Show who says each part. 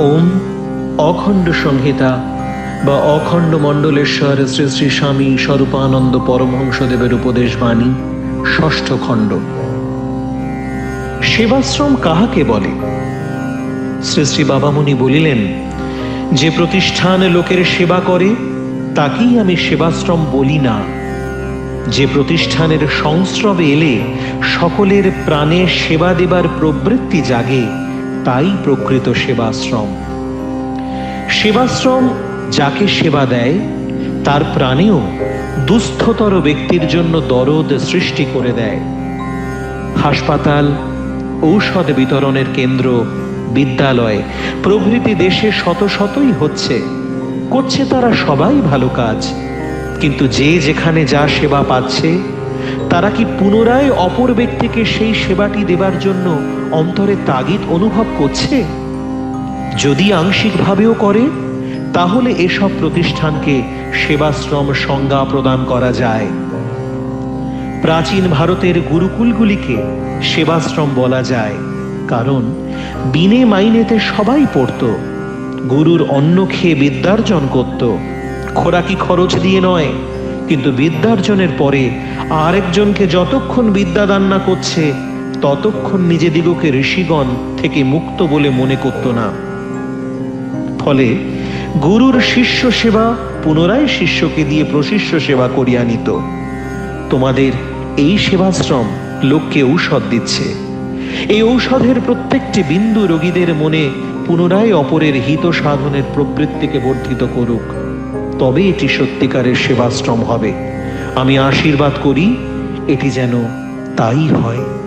Speaker 1: ওম অখণ্ড সংহিতা বা অখণ্ড মণ্ডলেশ্বর শ্রী শ্রী স্বামী স্বরূপানন্দ পরমহংসদেবের উপদেশ বাণী ষষ্ঠ খণ্ড। সেবাশ্রম কাহাকে বলে? শ্রী শ্রী বাবামুনি বলিলেন, যে প্রতিষ্ঠান লোকের সেবা করে, তাকেই আমি সেবাশ্রম বলি না। যে প্রতিষ্ঠানের সংস্রবে এলে, সকলের প্রাণে সেবা দেবার প্রবৃত্তি জাগে। তাই প্রকৃত সেবাশ্রম। সেবাশ্রম যাকে সেবা দেয়, তার প্রাণেও দুস্থতর ব্যক্তির জন্য দরদ সৃষ্টি করে দেয়। হাসপাতাল, ঔষধ বিতরণের কেন্দ্র, বিদ্যালয় প্রভৃতি দেশে শত শতই হচ্ছে। করছে তারা সবাই ভালো কাজ, কিন্তু যে যেখানে যা সেবা পাচ্ছে তারা কি পুনরায় অপর ব্যক্তিকে সেই সেবাটি দেবার জন্য অন্তরে তাগিদ অনুভব করছে? যদি আংশিকভাবেও করে, তাহলে এসব প্রতিষ্ঠানকে সেবাশ্রম সংজ্ঞা প্রদান করা যায়। প্রাচীন ভারতের গুরুকুলগুলিকে সেবাশ্রম বলা যায়, কারণ বিনে মাইনেতে সবাই পড়তো, গুরুর অন্ন খেয়ে বিদ্যার্জন করত, খোরাকি খরচ দিয়ে নয় কিন্তু বিদ্যার্জনের পরে আরেকজনকে যতক্ষণ বিদ্যাদান না করছে, ততক্ষণ নিজেদিগকে ঋষিগণ থেকে মুক্ত বলে মনে করত না। ফলে গুরুর শিষ্য সেবা পুনরায় শিষ্যকে দিয়ে প্রশিষ্য সেবা করিয়া নিত। তোমাদের এই সেবাশ্রম লোককে ঔষধ দিচ্ছে। এই ঔষধের প্রত্যেকটি বিন্দু রোগীদের মনে পুনরায় অপরের হিত সাধনের প্রবৃত্তিকে বর্ধিত করুক। তবে এটি সত্যিকারের সেবাশ্রম হবে। আমি আশীর্বাদ করি এটি যেন তাই হয়।